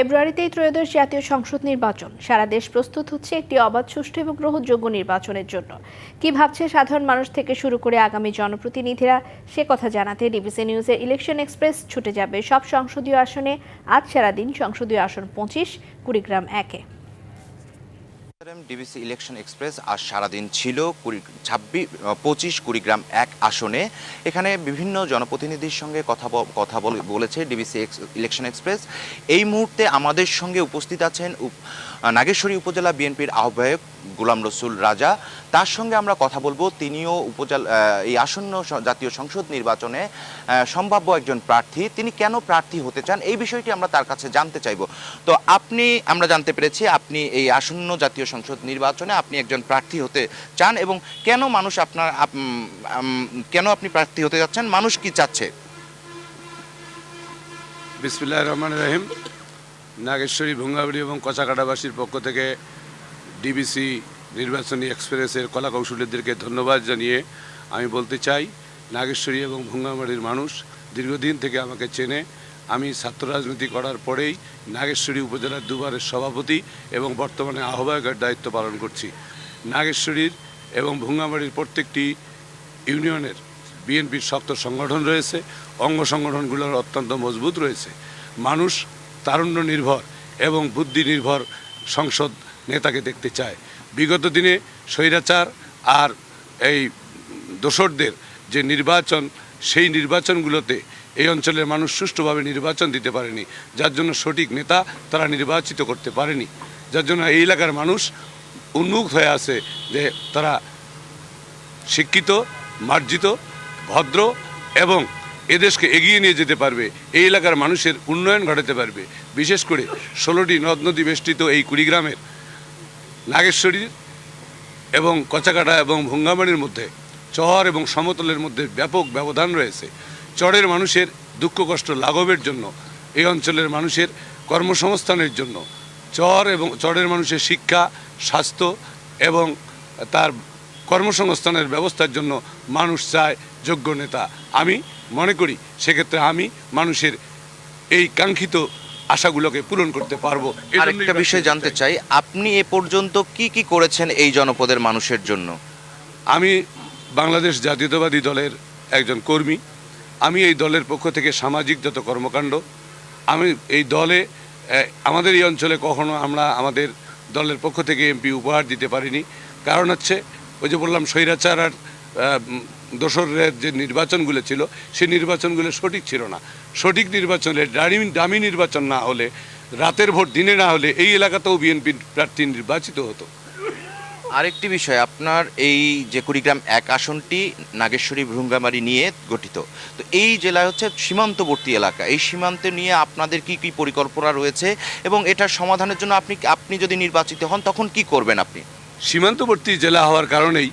ফেব্রুয়ারিতেই ত্রয়োদশ জাতীয় সংসদ নির্বাচন। সারা দেশ প্রস্তুত হচ্ছে একটি অবাধ, সুষ্ঠু এবং গ্রহণযোগ্য নির্বাচনের জন্য। কি ভাবছে সাধারণ মানুষ থেকে শুরু করে আগামী জনপ্রতিনিধিরা? সে কথা জানাতে ডিবিসি নিউজের ইলেকশন এক্সপ্রেস ছুটে যাবে সব সংসদীয় আসনে। আজ সারাদিন সংসদীয় আসন পঁচিশ, কুড়িগ্রাম একে। ডিবিসি ইলেকশন এক্সপ্রেস আজ সারাদিন ছিল কুড়ি ছাব্বিশ পঁচিশ কুড়িগ্রাম এক আসনে। এখানে বিভিন্ন জনপ্রতিনিধির সঙ্গে কথা কথা বলে- বলেছে ডিবিসি ইলেকশন এক্সপ্রেস। এই মুহূর্তে আমাদের সঙ্গে উপস্থিত আছেন নাগেশ্বরী উপজেলা বিএনপির আহ্বায়ক গোলাম রসুল রাজা। তার সঙ্গে আমরা কথা বলব তিনিও উপজেলা এই আসন্ন জাতীয় সংসদ নির্বাচনে সম্ভাব্য একজন প্রার্থী। তিনি কেন প্রার্থী হতে চান এই বিষয়টি আমরা তার কাছে জানতে চাইব। তো আপনি, আমরা জানতে পেরেছি আপনি এই আসন্ন জাতীয় সংসদ নির্বাচনে আপনি একজন প্রার্থী হতে চান এবং কেন মানুষ আপনার কেন আপনি প্রার্থী হতে যাচ্ছেন? মানুষ কি চাচ্ছে? বিসমিল্লাহ রহমান রহিম। নাগেশ্বরী, ভুঙ্গাবাড়ি এবং কচাকাটাবাসীর পক্ষ থেকে ডিবিসি নির্বাচনী এক্সপ্রেসের কলা কৌশলীদেরকে ধন্যবাদ জানিয়ে আমি বলতে চাই, নাগেশ্বরী এবং ভুঙ্গামারির মানুষ দীর্ঘদিন থেকে আমাকে চেনে। আমি ছাত্র রাজনীতি করার পরেই নাগেশ্বরী উপজেলার দুবারের সভাপতি এবং বর্তমানে আহ্বায়কের দায়িত্ব পালন করছি। নাগেশ্বরীর এবং ভুঙ্গামারির প্রত্যেকটি ইউনিয়নের বিএনপির শক্ত সংগঠন রয়েছে। অঙ্গ সংগঠনগুলোর অত্যন্ত মজবুত রয়েছে। মানুষ তারুণ্য নির্ভর এবং বুদ্ধি নির্ভর সংসদ নেতাকে দেখতে চায়। বিগত দিনে স্বৈরাচার আর এই দোসরদের যে নির্বাচন, সেই নির্বাচনগুলোতে এই অঞ্চলের মানুষ সুষ্ঠুভাবে নির্বাচন দিতে পারেনি। যার জন্য সঠিক নেতা তারা নির্বাচিত করতে পারেনি। যার জন্য এই এলাকার মানুষ উন্মুখ হয়ে আছে যে তারা শিক্ষিত, মার্জিত, ভদ্র এবং এদেশকে এগিয়ে নিয়ে যেতে পারবে, এই এলাকার মানুষের উন্নয়ন ঘটাতে পারবে। বিশেষ করে ষোলোটি নদ নদী বেষ্টিত এই কুড়িগ্রামের নাগেশ্বরীর এবং কচাকাটা এবং ভুঙ্গামারির মধ্যে চর এবং সমতলের মধ্যে ব্যাপক ব্যবধান রয়েছে। চরের মানুষের দুঃখ কষ্ট লাঘবের জন্য, এই অঞ্চলের মানুষের কর্মসংস্থানের জন্য, চর এবং চরের মানুষের শিক্ষা, স্বাস্থ্য এবং তার কর্মসংস্থানের ব্যবস্থার জন্য মানুষ চায় যোগ্য নেতা। আমি মনে করি সেক্ষেত্রে আমি মানুষের এই কাঙ্ক্ষিত আশাগুলোকে পূরণ করতে পারব। আরেকটা বিষয় জানতে চাই। আপনি এ পর্যন্ত কি কি করেছেন এই জনপদের মানুষের জন্য? আমি বাংলাদেশ জাতীয়তাবাদী দলের একজন কর্মী। আমি এই দলের পক্ষ থেকে সামাজিক যত কর্মকাণ্ড আমি এই দলে আমাদের এই অঞ্চলে কখনো আমরা আমাদের দলের পক্ষ থেকে এমপি উপহার দিতে পারিনি। কারণ হচ্ছে ওই যে বললাম, স্বৈরাচার আর দোসরের যে নির্বাচনগুলো ছিল, সেই নির্বাচনগুলো সঠিক ছিল না। সঠিক নির্বাচনে দামি দামি নির্বাচন না হলে, রাতের ভোট, দিনে না হলে এই এলাকাতেও বিএনপি প্রার্থী নির্বাচিত হতো। আরেকটি বিষয়, আপনার এই যে কুড়িগ্রাম এক আসনটি নাগেশ্বরী ভৃঙ্গামারি নিয়ে গঠিত। তো এই জেলা হচ্ছে সীমান্তবর্তী এলাকা। এই সীমান্তে নিয়ে আপনাদের কি কি পরিকল্পনা রয়েছে? এবং এটার সমাধানের জন্য আপনি আপনি যদি নির্বাচিত হন, তখন কি করবেন আপনি? সীমান্তবর্তী জেলা হওয়ার কারণেই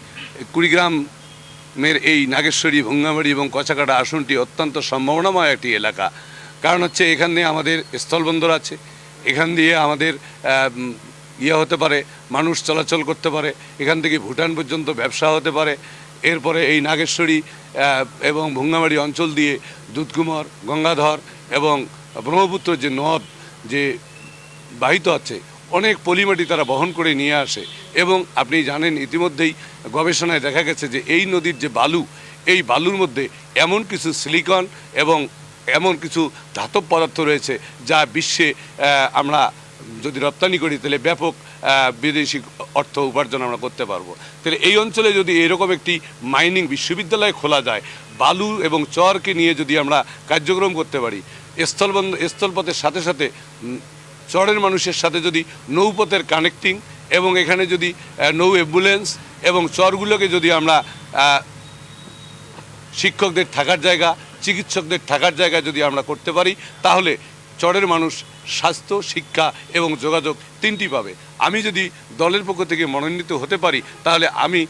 কুড়িগ্রামের এই নাগেশ্বরী, ভঙ্গামারি এবং কচাকাটা আসনটি অত্যন্ত সম্ভাবনাময় একটি এলাকা। কারণ হচ্ছে এখানে আমাদের স্থলবন্দর আছে, এখান দিয়ে আমাদের ইয়ে হতে পারে, মানুষ চলাচল করতে পারে, এখান থেকে ভুটান পর্যন্ত ব্যবসা হতে পারে। এরপরে এই নাগেশ্বরী এবং ভঙ্গামারি অঞ্চল দিয়ে দুধকুমার, গঙ্গাধর এবং ব্রহ্মপুত্র যে নদ, যে বাহিত আছে অনেক পলিমাটি তারা বহন করে নিয়ে আসে। এবং আপনি জানেন, ইতিমধ্যেই গবেষণায় দেখা গেছে যে এই নদীর যে বালু, এই বালুর মধ্যে এমন কিছু সিলিকন এবং এমন কিছু ধাতব পদার্থ রয়েছে যা বিশ্বে আমরা যদি রপ্তানি করি, তাহলে ব্যাপক বিদেশি অর্থ উপার্জন আমরা করতে পারব। তাহলে এই অঞ্চলে যদি এরকম একটি মাইনিং বিশ্ববিদ্যালয় খোলা যায়, বালু এবং চরকে নিয়ে যদি আমরা কার্যক্রম করতে পারি স্থলবন্ধ স্থলপথের সাথে সাথে চরের মানুষের সাথে যদি নৌপথের কানেক্টিং এবং এখানে যদি নৌ অ্যাম্বুলেন্স এবং চরগুলোকে যদি আমরা শিক্ষকদের থাকার জায়গা, চিকিৎসকদের থাকার জায়গা যদি আমরা করতে পারি, তাহলে চরের মানুষ স্বাস্থ্য, শিক্ষা এবং যোগাযোগ তিনটি পাবে। আমি যদি দলের পক্ষ থেকে মনোনীত হতে পারি, তাহলে আমি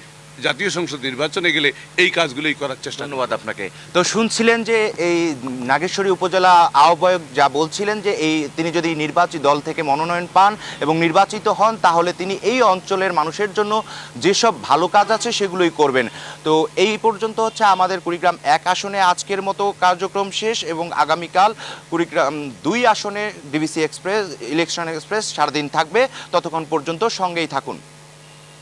জাতীয় সংসদ নির্বাচনে গেলে এই কাজগুলোই করার চেষ্টা ধন্যবাদ আপনাকে। তো শুনছিলেন যে এই নাগেশ্বরী উপজেলা আহ্বায়ক যা বলছিলেন যে এই তিনি যদি নির্বাচিত দল থেকে মনোনয়ন পান এবং নির্বাচিত হন, তাহলে তিনি এই অঞ্চলের মানুষের জন্য যেসব ভালো কাজ আছে সেগুলোই করবেন। তো এই পর্যন্ত হচ্ছে আমাদের কুড়িগ্রাম এক আসনে আজকের মতো কার্যক্রম শেষ এবং আগামীকাল কুড়িগ্রাম দুই আসনে ডিবিসি এক্সপ্রেস, ইলেকশন এক্সপ্রেস সারাদিন থাকবে। ততক্ষণ পর্যন্ত সঙ্গেই থাকুন।